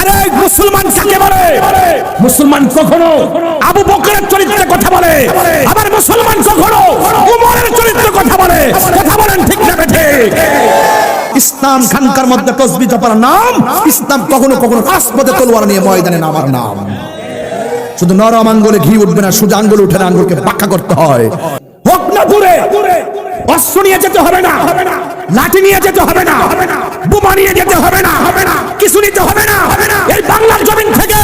আরে মুসলমান বলে? মুসলমান কখনো আবু বকরের কথা বলে। আবার মুসলমান কখনো উমরের কথা বলে। কথা বলেন ঠিক না বেঠে। ইসলাম খানকার মধ্যে তসবি জপার নাম, ইসলাম কখনো কখনো রাজপথে তলোয়ার নিয়ে ময়দানে নামার নাম। শুধু নরম আঙ্গুলে ঘি উঠবে না, সোজা আঙ্গুলে উঠে আঙ্গুলকে পাক্কা করতে হয়। হোক না দূরে। অস্ত্র নিয়ে যেতে হবে না। হবে না লাঠি নিয়ে যেতে হবে না। হবে বোমা নিয়ে যেতে হবে না। হবে না কিছু নিতে হবে না। হবে না এই বাংলার জমিন থেকে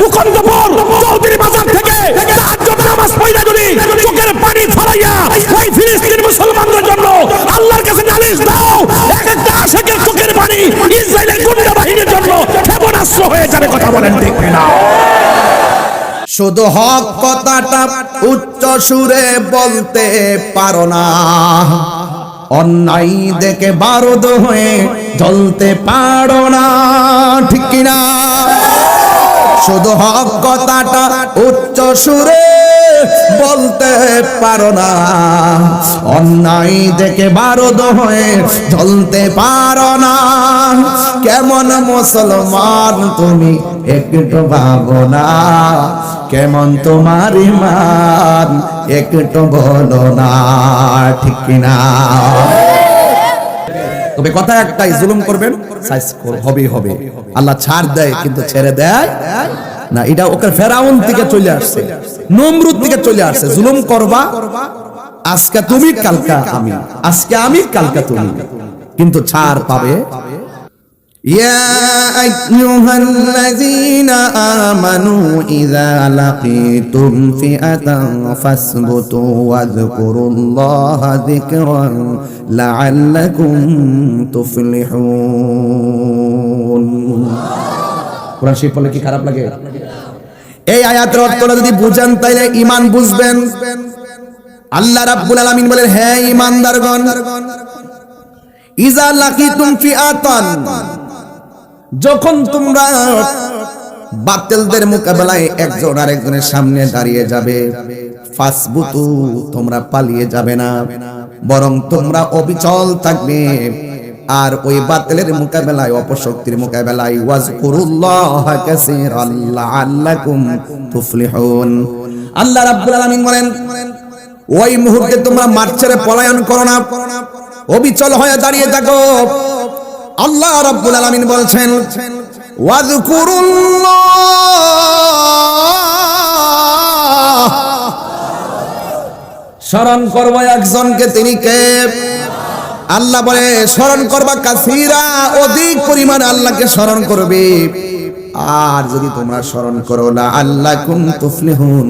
মুকন্দপুর চৌধুরী বাজার থেকে তাহাজ্জুদ নামাজ পড়া যদি চোখের পানি ছড়াইয়া ওই ফিলিস্তিন মুসলমানদের জন্য আল্লাহর কাছে নালিশ দাও, এক একটা আশেকের চোখের পানি ইসরায়েলের গুন্ডা বাহিনীর জন্য ক্ষেপণাস্ত্র হয়ে যাবে, কথা বলেন ঠিক না শুধু হক কথাটা উচ্চ সুরে বলতে পারো না। অন্যায় দেখে বারুদ হয়ে জ্বলতে পারো না, ঠিক কিনা? শুধু হক কথাটা উচ্চ সুরে বলতে পারো না। অন্যায় দেখে বারুদ হয়ে জ্বলতে পারো না। কেমন মুসলমান তুমি একটু ভাবো না। কেমন তোমার ইমান একটু বলো না। ঠিক কিনা? তবে কথা একটাই জুলুম করবেন, সাইজ হবে হবে। আল্লাহ ছাড় দেয়, কিন্তু ছেড়ে দেয় না। এটা ওকে ফেরাউন থেকে চলে আসছে, নমরুদ থেকে চলে আসছে। জুলুম করবা, আজকে তুমি, কালকা আমি। আজকে আমি, কালকা তুমি। কিন্তু ছাড় পাবে يا أيها الذين آمنوا إذا لقيتم فئة فاثبتوا واذكروا الله ذكرا لعلكم تفلحون কোরআন শরীফ পড়লে কি খারাপ লাগে এই আয়াতের অর্থটা যদি বুঝেন তাইলে ঈমান বুঝবেন আল্লাহ রাব্বুল আলামিন বলেন হে ঈমানদারগণ ইজা লাকিতুম ফিআতান যখন তোমরা বাতিলদের মোকাবেলায় একজন আরেকজনের সামনে দাঁড়িয়ে যাবে, ফাসবুতু তোমরা পালিয়ে যাবে না, বরং তোমরা অবিচল থাকবে। আর ওই বাতিলের মোকাবেলায়, অপশক্তির মোকাবেলায়, ওয়াজকুরুল্লাহ কাসীরান লাআল্লাকুম তুফলিহুন। আল্লাহ রাব্বুল আলামিন বলেন, ওই মুহূর্তে তোমরা মাঠ ছেড়ে পলায়ন করো না, অবিচল হয়ে দাঁড়িয়ে থাকো। আল্লাহ রাব্বুল আলামিন বলছেন স্মরণ করব একজনকে, তিনি কে? আল্লাহ বলে, স্মরণ করবা কাসিরা, অধিক পরিমাণ আল্লাহকে স্মরণ করবে। আর যদি তোমরা স্মরণ করো আল্লাহ কুম তুফলিহুন,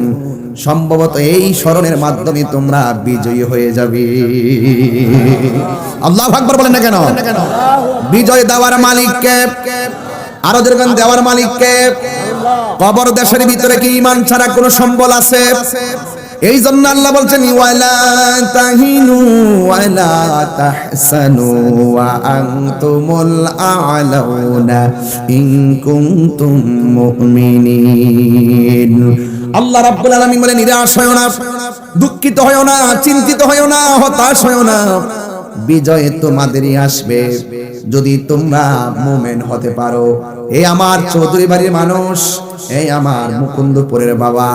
সম্ভবত এই স্মরণের মাধ্যমে তোমরা বিজয়ী হয়ে যাবে। আল্লাহ আকবার বলেন না কেন? বিজয় দেওয়ার মালিককে, আরও যেরকম দেওয়ার মালিককে, কবর দেশের ভিতরে কি ইমান ছাড়া কোনো সম্বল আছে? এই জন্য আল্লাহ বলছেন ওয়ালা তাহিনু আল্লাহ রাব্বুল আলামিন বলেন, নিরাশ হয় না, দুঃখিত হয় না, চিন্তিত হয় না, হতাশ হয় না। বিজয় তোমাদেরই আসবে। যদি তোমরা মোমেন হতে পারো। এই আমার চৌধুরী বাড়ির মানুষ এই আমার মুকুন্দপুরের বাবা,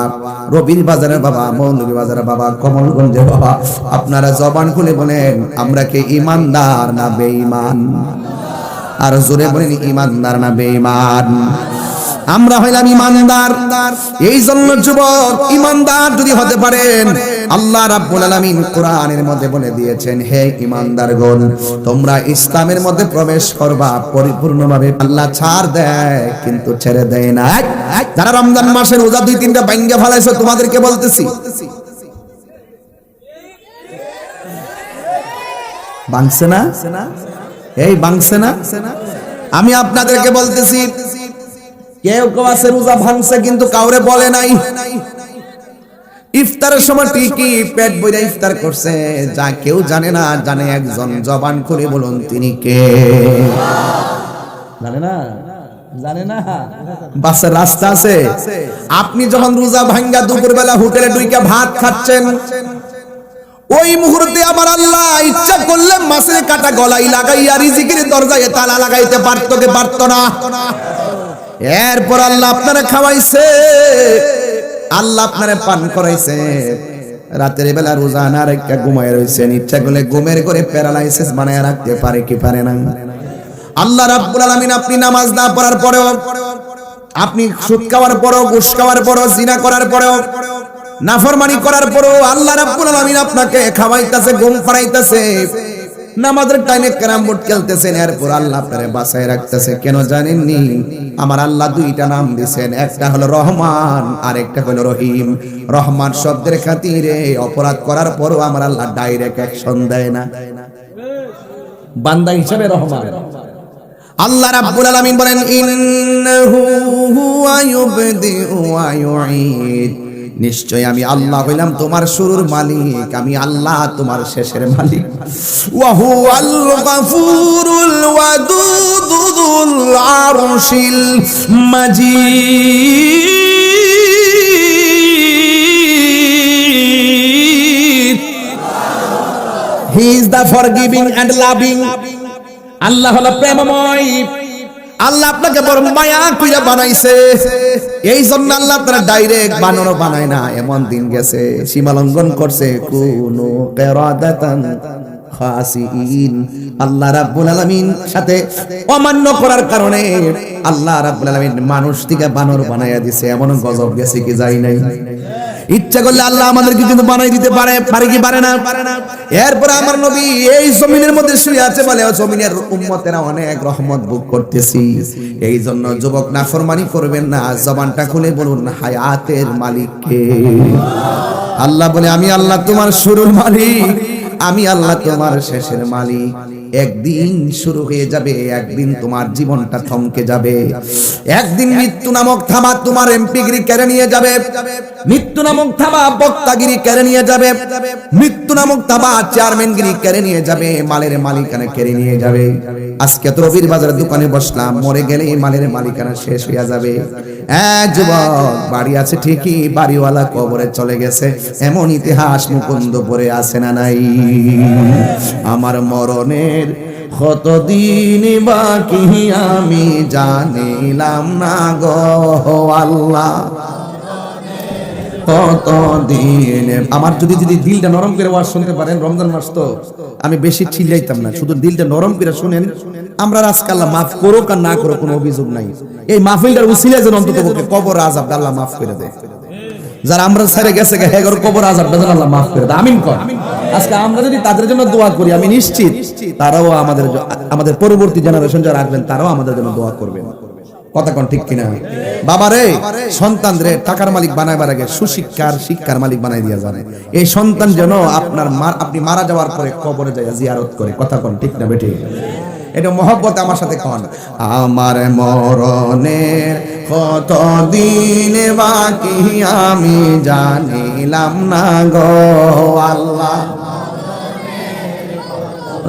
রবির বাজারের বাবা, মৌলভী বাজারের বাবা, কমলগঞ্জের বাবা, আপনারা জবান খুলে বলেন, আমরা কে ইমানদার না বেঈমান? আর জোরে বলেন, ইমানদার না বেঈমান? আমরা হইলাম ইমানদার। এই জন্য যুবক, ইমানদার যদি হতে পারেন, আল্লাহ রাব্বুল আলামিন কোরআনের মধ্যে বলে দিয়েছেন, হে ইমানদারগণ তোমরা ইসলামের মধ্যে প্রবেশ করবা, পরিপূর্ণভাবে আল্লাহ ছাড় দেয়, কিন্তু ছেড়ে দেয় না। যারা রমজান মাসের রোজা দুই, তিনটা বাইঙ্গা ফেলাইছো, তোমাদেরকে বলতেছি। বাংছে না? এই বাংছে না? আমি আপনাদেরকে বলতেছি রোজা ভাঙছে কিন্তু কাউরে বলে নাই। ইফতারের সময় ঠিকই পেট বইরা ইফতার করছে, যা কেউ জানে না, জানে একজন জবান করে বলুন তিনি কে। জানে না? আপনি যখন রোজা ভাঙ্গা দুপুরবেলা হোটেলে ডুইকা ভাত খাচ্ছেন, ওই মুহূর্তে আমার আল্লাহ ইচ্ছা করলে মাছের কাটা গলাই লাগাইয়া রিজিকের দরজায় তালা লাগাইতে পারতো পারতো না? এরপর আল্লাহ আপনারা খাওয়াইছে। আল্লাহ আপনারা পান করাইছে। রাতের বেলা রোজা না রেখে ঘুমায় রয়েছেন ইচ্ছা করলে ঘুমের করে প্যারালাইসিস বানায় রাখতে পারে কি পারে না। আল্লাহ রাব্বুল আলামিন আপনি নামাজ না পড়ার পরেও, আপনি সুদ খাওয়ার পরেও, ঘুষ খাওয়ার পরেও, জিনা করার পরেও, নাফরমানি করার পরেও আল্লাহ রাব্বুল আলামিন আপনাকে খাওয়াইতাছে, ঘুম পাড়াইতাছে নামাজের টাইমে ক্যারাম বোর্ড খেলতেছেন, এরপর আল্লাহ আপনারে বাঁচায় রাখতেছে। কেন জানেননি? আমার আল্লাহ দুইটা নাম দিছেন, একটা হলো রহমান আর একটা হলো রহিম। রহমান শব্দের খাতিরে অপরাধ করার পরও আমার আল্লাহ ডাইরেক্ট অ্যাকশন দেয় না। বান্দা হিসাবে রহমান। আল্লাহ রাব্বুল আলামিন বলেন, ইন্নাহু হুয়া ইউবদিউ ওয়া ইউঈদ। নিশ্চয় আমি আল্লাহ হইলাম তোমার শুরুর মালিক, আমি আল্লাহ তোমার শেষের মালিক। ওয়া হুয়াল গাফুরুল ওয়াদুদুল আরশিল মাজিদ। He is the forgiving and loving আল্লাহ হলো প্রেমময়। আল্লাহ আপনাকে বড় মায়া কইরা বানাইছে। এই জন্য আল্লাহ তারা ডাইরেক্ট বানানো বানায় না। এমন দিন গেছে সীমা লঙ্ঘন করছে। কোন আল্লাহ রাব্বুল আলামিন সাথে অমান্য করার কারণে আল্লাহ রাব্বুল আলামিন মানুষ থেকে বানর বানাইয়া দিছে। এমন গজব গেছে কি যাই নাই। ইচ্ছা করলে আল্লাহ আমাদেরকে কিন্তু বানাই দিতে পারে পারে কি পারে না? এরপর আমার নবী এই জমিনের মধ্যে শুয়ে আছে বলে জমিনের উম্মতেরা অনেক রহমত ভোগ করতেছি। এই জন্য যুবক নাফরমানি করবেন না, জবানটা খুলে বলুন, হায়াতের মালিককে আল্লাহ বলে, আমি আল্লাহ তোমার শুরুর মালিক, আমি আল্লাহ তোমার শেষের মালিক। একদিন শুরু হয়ে যাবে, একদিন তোমার জীবনটা থমকে যাবে। একদিন মৃত্যু নামক থামা তোমার এমপিগিরি কেড়ে নিয়ে যাবে, মৃত্যু নামক থামা বক্তাগিরি কেড়ে নিয়ে যাবে। মৃত্যু নামক থামা চেয়ারম্যানগিরি কেড়ে নিয়ে যাবে, মালের মালিকানা কেড়ে নিয়ে যাবে। আজকে তো রবির বাজারের দোকানে বসলাম, মরে গেলে মালের মালিকানা শেষ হয়ে যাবে। হ্যাঁ যুবক, বাড়ি আছে ঠিকই, বাড়িওয়ালা কবরে চলে গেছে। এমন ইতিহাস মুকুন্দ পরে আছে না নাই? আমার মরণের কতদিন বাকি আমি জানিলাম না গো আল্লাহ। আমার যদি যদি দিলটা নরম করে ওয়াজ শুনতে পারেন, রমজান মাস তো আমি বেশি চিল্লাইতাম না। শুধু দিলটা নরম করে শুনেন, আমরা আজকে আল্লাহ মাফ করুক আর না করুক কোনো অভিযোগ নাই। এই মাহফিলটার উসিলে যেন অন্তত কবর আজাব আল্লাহ মাফ করে দেয়। যারা আমরা ছেড়ে গেছে হেগর কবর আজাব যেন আল্লাহ মাফ করে দেয়। আমিন কর। আজকে আমরা যদি তাদের জন্য দোয়া করি, আমি নিশ্চিত তারাও আমাদের আমাদের পরবর্তী জেনারেশন যারা আসবেন, তারাও আমাদের জন্য দোয়া করবেন। কোন ঠিক কিনা? বাবারে, সন্তান রে, টাকার মালিক বানাইবার আগে সুশিক্ষার শিক্ষার মালিক বানাই দিয়া জানে। এই সন্তান যেন আপনার আপনি মারা যাওয়ার পরে কবরে যায় জিয়ারত করে। কথা কোন ঠিক না বেটি এটা মহব্বত আমার সাথে কন? আমার মরণের কত দিন বাকি আমি জানিলাম না গো আল্লাহ।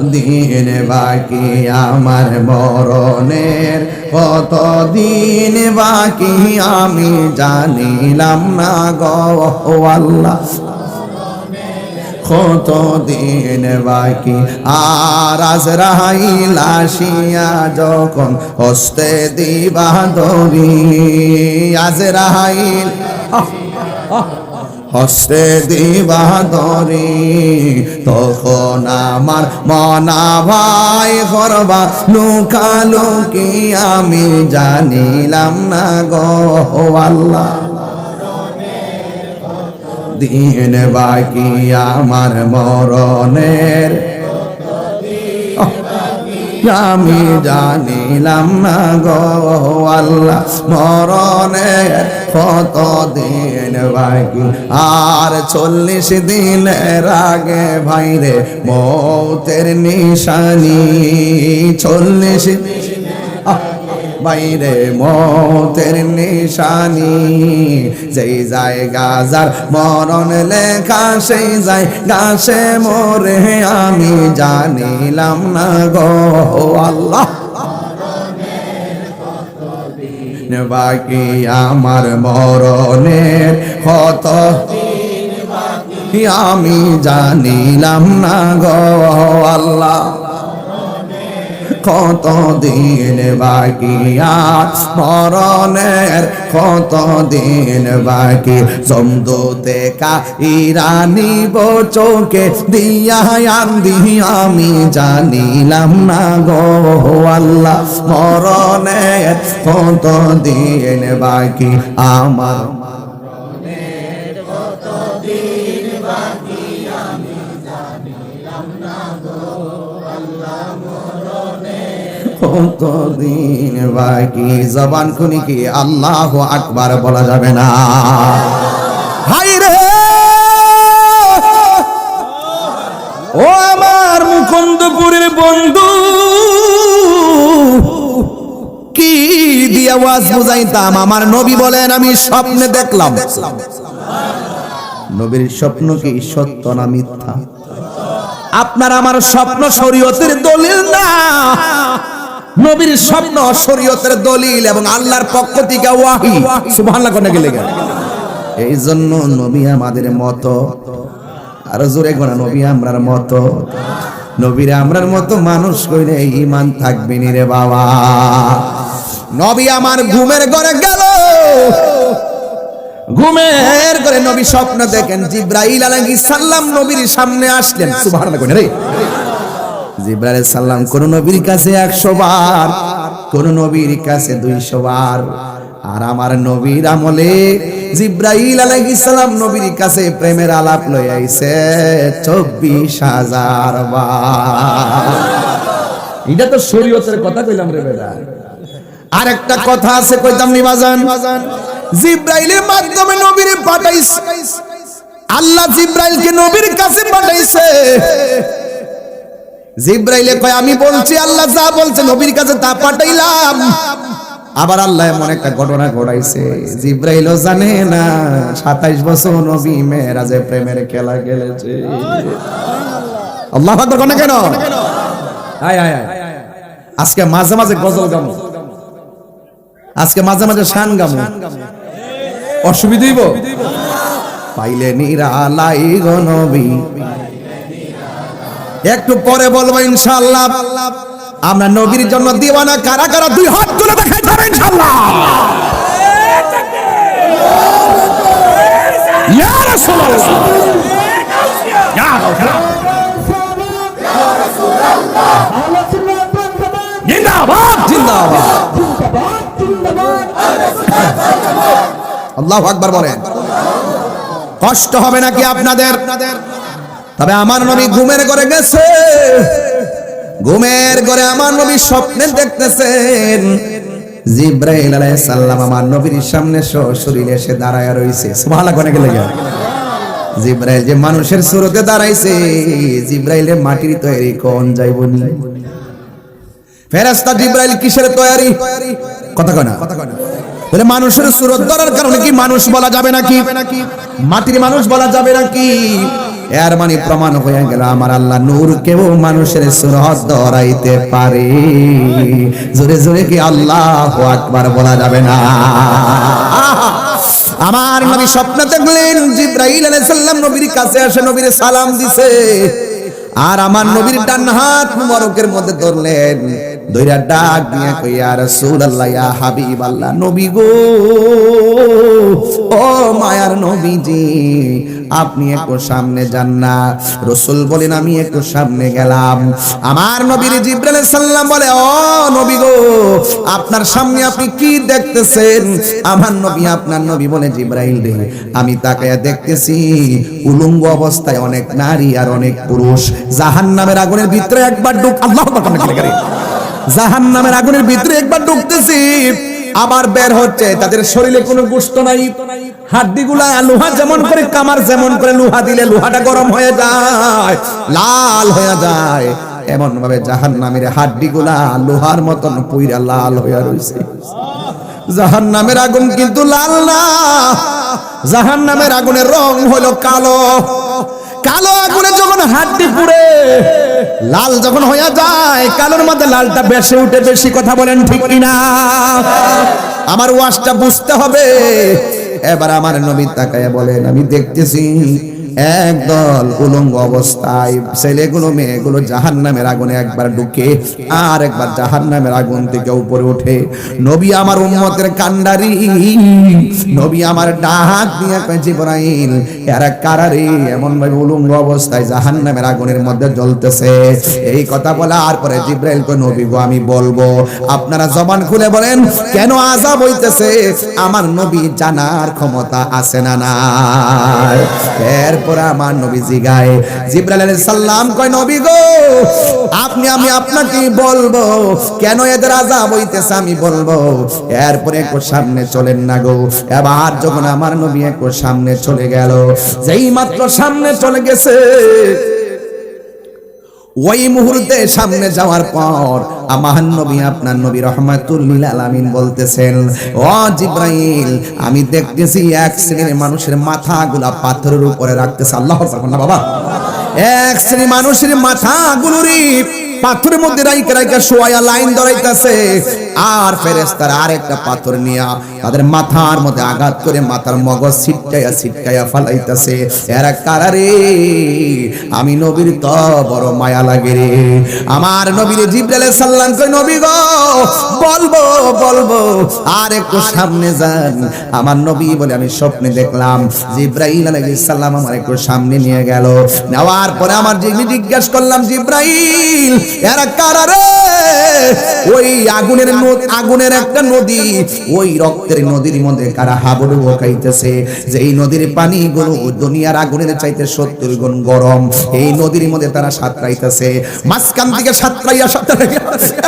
দিন বাকি আমার মরণের কত দিন বাকি আমি জানিলাম না গো কত দিন বাকি আর আজ রাহাইল আসিয়া যখন হস্তে দিবা দরি আজ রাহাইল হস্তে দিবা দরি তখন আমার মনা ভাই করবা লুকালুকি আমি জানিলাম না গো আল্লাহ। দিন বাকি আমার মরণের। আমি জানিলাম না গো আল্লাহ, মরণে কত দিন ভাই। আর চল্লিশ দিনের আগে ভাইরে মৌতের নিশানি। চল্লিশ বাইরে মতের নিশানি, যেই যায় গাজার মরণ লেখা, সেই যায় গাছে মরে, আমি জানিলাম না গো আল্লাহ। বাকি আমার মরণের কত আমি জানিলাম না গো আল্লাহ। কত দিন বাকি আর মরণের কত দিন বাকি? জমদুতে কা ইরানি চোখে, দিয়া আন্দি আমি জানিলাম না গো আল্লাহ। মরণের কত দিন বাকি? আমার কতদিন বাকি জবান খুনি কি আল্লাহ আকবার বলা যাবে না? হাই রে! ও আমার মুকুন্দপুরের বন্ধু, কি দিয়ে আওয়াজ বুঝাইতাম? আমার নবী বলেন, আমি স্বপ্নে দেখলাম। নবীর স্বপ্ন কি সত্য না মিথ্যা? আপনার আমার স্বপ্ন শরীয়তের দলিল না। নবীর স্বপ্ন শরীয়তের দলিল এবং আল্লাহর পক্ষ থেকে ওয়াহি। সুবহানাল্লাহ কোনে গেলে গেল। এই জন্য নবী আমাদের মতো। আর জোরে গোনা, নবী আমরার মতো। নবীর আমরার মতো মানুষ কইলে ইমান থাকবে নি রে বাবা। নবী আমার ঘুমের ঘরে গেল। ঘুমের করে নবী স্বপ্ন দেখেন, জিব্রাইল আলাইহিস সালাম নবীর সামনে আসলেন। সুবহানাল্লাহ কোনে রে। জিব্রাইল সাল্লাম কোন নবীর কাছে একশো বার কোন নবীর কাছে দুইশো বার। আর আমার নবীর আমলে জিব্রাইল আলাইহিস সালাম নবীর কাছে প্রেমের আলাপ লই আইছে চব্বিশ হাজার বার। এটা তো শরীয়তের কথা কইলাম রে বেটা। আর একটা কথা আছে কইতাম নি বাজান? জিব্রাইলের মাধ্যমে নবীর পাঠাইছে। আল্লাহ জিব্রাইলকে নবীর কাছে পাঠাইছে। জিব্রাইলে কয়, আমি বলছি, আল্লাহ যা বলছে নবীর কাছে তা পাঠাইলাম। আবার আল্লাহ এমন একটা ঘটনা ঘটাইছে। জিব্রাইলও জানে না, সাতাইশ বছর নবী মেয়েরাজে প্রেমের খেলা খেলেছে। আল্লাহ আকবার, কোনে আয় আয় আয় আজকে মাঝে মাঝে গজল গামো আজকে মাঝে মাঝে শান গামো অসুবিধা হইব পাইলে নিরালাই গো নবী। একটু পরে বলব ইনশাআল্লাহ। আমরা নবীর জন্য দিওয়ানা কারা কারা দুই হাত তুলে দেখাই যাবে ইয়া জিন্দাবাদ জিন্দাবাদ। আল্লাহু আকবার বলেন। কষ্ট হবে নাকি আপনাদের? তবে আমার নবী ঘুমের ঘরে গেছে। ঘুমের ঘরে আমার নবী স্বপ্নে দেখতেছেন। জিব্রাইল আলাইহিস সালাম আমার নবীর সামনে সশরীরে এসে দাঁড়ায় রইছে। সুবহানাল্লাহ, কোনে গেলে জিব্রাইল যে মানুষের সুরতে দাঁড়াইছে জিব্রাইলের মাটির তৈরি কোন যাইবনি ফেরেশতা জিব্রাইল কিসের তৈরি? কথা কয় না। বলে মানুষের সুরত ধরার কারণে কি মানুষ বলা যাবে নাকি? মাটির মানুষ বলা যাবে নাকি? এর মানে প্রমাণ হয়ে গেল, আমার আল্লাহ নূর কেউ মানুষের সুরত ধরাইতে পারে। জোরে জোরে কি আল্লাহ আকবার বলা যাবে না? আমার নবী স্বপ্ন দেখলেন, জিব্রাইল আলাইহিস সালাম নবীর কাছে আসে নবীর সালাম দিছে। আর আমার নবীর ডান হাত মুবারকের মধ্যে ধরলেন। দইরা ডাক দিয়া কইয়া রাসূলুল্লাহ, ইয়া হাবিবাল্লাহ, নবী গো, ও মায়ার নবীজি আপনি একটু সামনে যান না। রসুল বলেন, আমি একটু সামনে গেলাম। আমার নবীর জিব্রাইল সাল্লাম বলে, ও নবী গো, আপনার সামনে আপনি কি দেখতেছেন? আমার নবী, আপনার নবী বলে, জিব্রাইল রে, আমি তাকায়া দেখতেছি, উলঙ্গ অবস্থায় অনেক নারী আর অনেক পুরুষ। জাহান্নামের আগুনের ভিতরে একবার ঢুক আল্লাহ জাহান নামের আগুনের ভিতরে একবার ঢুকতেছি, আবার বের হচ্ছে। তাদের শরীরে কোনো গোস্ত নাই। হাড্ডিগুলা লোহা যেমন করে, কামার যেমন করে, লোহা দিলে লোহাটা গরম হয়ে যায়, লাল হয়ে যায়। হাড্ডিগুলা লোহার মতন পুইরা লাল হয়ে রয়েছে জাহান নামের আগুন কিন্তু লাল না। জাহান নামের আগুনের রং হলো কালো। কালো আগুনে যখন হাড্ডি পুড়ে, লাল যখন হয়ে যায়, কালোর মধ্যে লালটা বেশি উঠে, বেশি কথা বলেন ঠিক কিনা? আমার ওয়াজটা বুঝতে হবে। এবার আমার নবী তাকায় বলেন আমি দেখতেছি একদল উলঙ্গ অবস্থায়, ছেলেগুলো, মেয়েগুলো জাহান নামের আগুনে একবার ঢুকে আর একবার জাহান নামের আগুন থেকে উপরে ওঠে। নবী আমার উম্মতের কান্ডারি, নবী আমার ডাক দিয়ে জিবরাইল, এরা কারারে এমন ভাবে উলঙ্গ অবস্থায় জাহান নামের আগুনের মধ্যে জ্বলতেছে। এই কথা বলা আর পরে জিব্রাইল কয়, নবী গো, আমি বলব, আপনারা জবান খুলে বলেন, কেন আজাব হইতেছে? আমার নবী জানার ক্ষমতা আছে না নাই? এরপর আমার নবী জিগায় জিব্রাইল আলাইহিস সালাম কয়, নবী গো, আপনি, আমি আপনাকে বলব, কেন এদের আজাব হইতেছে আমি বলব? এরপরে একটু সামনে চলেন না গো। এবার যখন আমার নবী একটু সামনে চলে গেল, যেই মাত্র সামনে চলে গেছে ওই মুহূর্তে সামনে যাওয়ার পর আমার নবী, আপনার নবী রহমাতুল্লিল আলামিন বলতেছেন, ও জিব্রাইল, আমি দেখতেছি এক শ্রেণির মানুষের মাথাগুলা পাথরের উপরে রাখতেছে। আল্লাহ না বাবা। এক শ্রেণির মানুষের মাথাগুলোরই পাথরের মধ্যে রাইকে রাইকে শোয়া, লাইন ধরাইতেছে। আর ফেরেস্তার আরেকটা পাথর নিয়া তাদের মাথার মধ্যে আঘাত করে মাথার মগজ ছিটকাইয়া ছিটকাইয়া ফালাইতেছে। এরা কারারে আমি নবীর তো বড় মায়া লাগে রে। আমার নবীর জিব্রাইল সাল্লাম কই নবী গো, বলব বলব, আর একটু সামনে যান। আমার নবী বলে, আমি স্বপ্নে দেখলাম জিব্রাইল আলাইহিস সালাম আমার একটু সামনে নিয়ে গেল। নেওয়ার পরে আমার জিজ্ঞাসা করলাম, জিব্রাইল, এরা কারারে ওই আগুনের আগুনের একটা নদী। ওই রক্তের নদীর মধ্যে কারা হাবুডুবু খাইতেছে? যে এই নদীর পানিগুলো দুনিয়ার আগুনের চাইতে সত্তর গুণ গরম, এই নদীর মধ্যে তারা সাঁতরাইতেছে। মাঝখান থেকে সাঁতরাইয়া সাঁতরাইয়া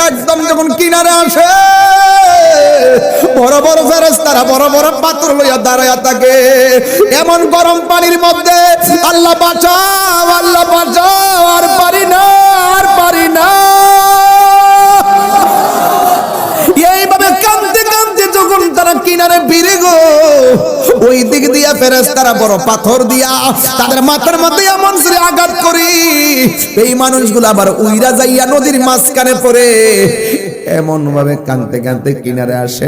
একদম যখন কিনারে আসে, বড় বড় ফেরেস্তারা বড় বড় পাত্র লইয়া দাঁড়াইয়া থাকে। এমন গরম পানির মধ্যে আল্লাহ বাঁচাও আল্লাহ বাঁচাও, আর পারি না, আর পারি না। গো। ওই দিক দিয়া ফেরেস্তারা বড় পাথর দিয়া তাদের মাথার মধ্যে এমন শ্রী আঘাত করি। এই মানুষগুলো আবার উইরা যাইয়া নদীর মাঝখানে পড়ে। এমন ভাবে কানতে কানতে কিনারে আসে,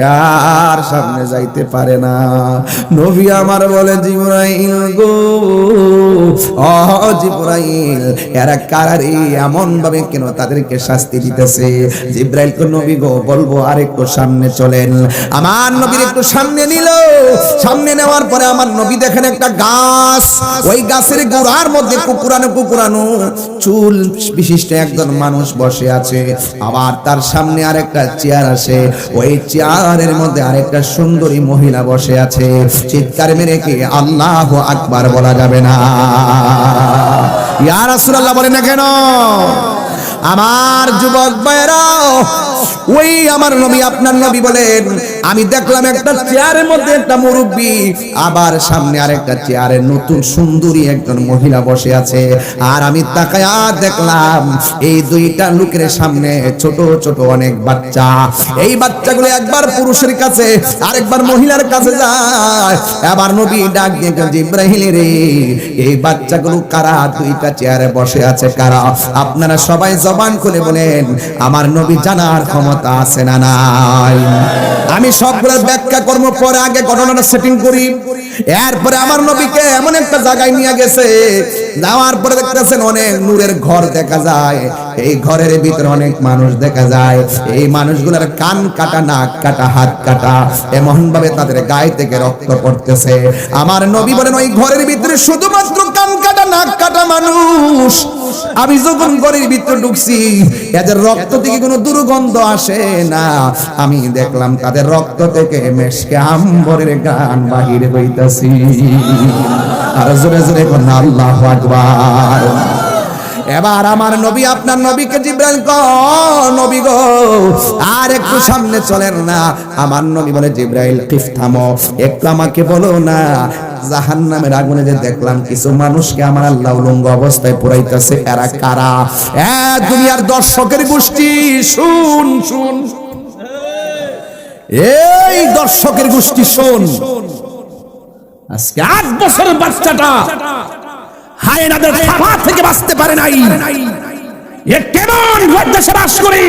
আর সামনে যাইতে পারে না। নবী আমার বলে, জিব্রাইল গো জিব্রাইল, এরা কারারি এমন ভাবে কেন তাদেরকে শাস্তি দিতেছে? জিব্রাইল কো, নবী গো, বলব, আর একটু সামনে চলেন। আমার নবীর একটু সামনে নিল। সামনে নেওয়ার পরে আমার নবী দেখেন একটা গাছ। ওই গাছের গোড়ার মধ্যে কুকুরানো কুকুরানো চুল বিশিষ্ট একজন মানুষ বসে আছে। আবার তার সামনে আরেকটা চেয়ার আছে। ওই চেয়ারের মধ্যে আরেকটা সুন্দরী মহিলা বসে আছে। চিৎকার মেরে কি আল্লাহ আকবার বলা যাবে না। ইয়া রাসূলুল্লাহ বলে না কেন? আমার যুবক ভাইরা ওই আমার নবী, আপনার নবী বলেন, আমি দেখলাম একটা চেয়ারের মধ্যে একটা মুরব্বী, আবার সামনে আরেকটা চেয়ারে নতুন সুন্দরী একজন মহিলা বসে আছে। আর আমি তাকায়া দেখলাম, এই দুইটা লোকের সামনে ছোট ছোট অনেক বাচ্চা। এই বাচ্চাগুলো একবার পুরুষের কাছে, আরেকবার মহিলার কাছে যায়। আবার নবী ডাক দিয়ে ইব্রাহিম রে, এই বাচ্চাগুলো কারা? দুইটা চেয়ারে বসে আছে কারা? আপনারা সবাই জবান খুলে বলেন, আমার নবী জানার ক্ষমতা আছে না নাই? আমি সবগুলোর ব্যাখ্যা কর্ম পরে আগে ঘটনাটা সেটিং করি। এরপরে আমার নবীকে এমন একটা জায়গায় নিয়ে গেছে, যাওয়ার পরে দেখতেছেন অনেক নূরের ঘর দেখা যায়, এই ঘরের ভিতরে অনেক মানুষ দেখা যায়। এই মানুষগুলোর কান কাটা, নাক কাটা, হাত কাটা এমন ভাবে তাদের গায়ে থেকে রক্ত পড়তেছে। আমার নবী বলেন, ওই ঘরের ভিতরে শুধুমাত্র কান কাটা, নাক কাটা মানুষ। আমি যখন ঘরের ভিতরে ঢুকছি, এদের রক্ত থেকে কোনো দুর্গন্ধ আসে না। আমি দেখলাম তাদের রক্ত থেকে মেশকে আম্বরের গান বাহির হইতাছি। আর জোরে জোরে আল্লাহ আকবার। এবার আমার নবী, আপনার নবীকে জিব্রাইল ক নবী গো। আর একটু সামনে চলেন না। আমার নবী বলে, জিব্রাইল, কিফ থামো। একটু আমাকে বলো না। জাহান নামের আগুনে যে দেখলাম, কিছু মানুষকে আমার আল্লাহ উলঙ্গ অবস্থায় পুরাইতেছে। এরা কারা? এ দুনিয়ার দর্শকের গোষ্ঠী, শুন শুন। এই দর্শকের গোষ্ঠী, শোন। আজকে আট বছরের বাচ্চাটা হায়নাদের থাবা থেকে বাঁচতে পারে নাই। এ কেমন দেশে বাস করি?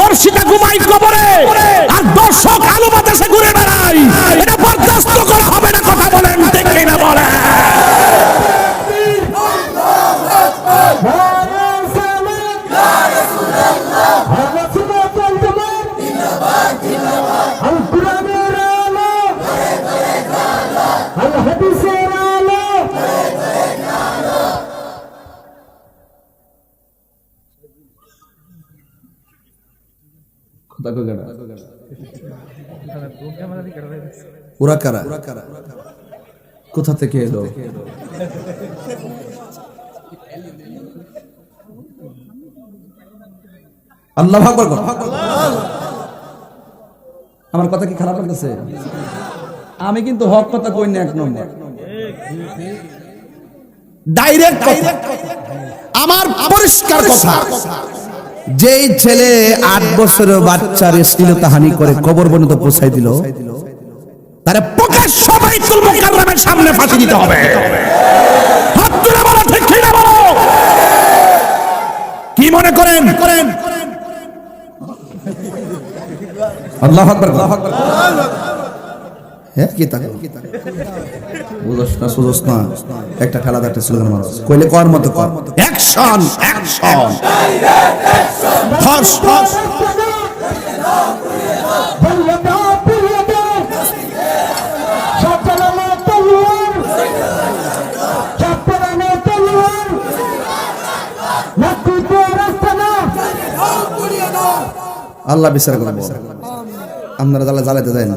দর্শিতা ঘুমাই কবরে, আর দর্শক আলো বাতাসে ঘুরে বেড়াই এটা বরদাস্ত করা হবে না কথা বলেন, দেখে না বলে ওরা কারা কোথা থেকে এলো আল্লাহ আমার কথা কি খারাপ লাগতেছে? আমি কিন্তু হক কথা কই না এক নম্বর। ডাইরেক্ট আমার পরিষ্কার কথা। যেই ছেলে আট বছরের বাচ্চার শ্লীলতাহানি করে কবর পর্যন্ত পৌঁছাই দিল, তারা সবাই মুকাররমের সামনে ফাঁসি দিতে হবে। কি মনে করেন? করেন আল্লাহ আল্লাহ হ্যাঁ কি তাকে? না একটা খেলা দেখতে স্লোগান মারো কইলে কর মতো কর। Action action. আল্লাহ বিচার করব আপনারা জ্বালা জ্বালাতে যায় না।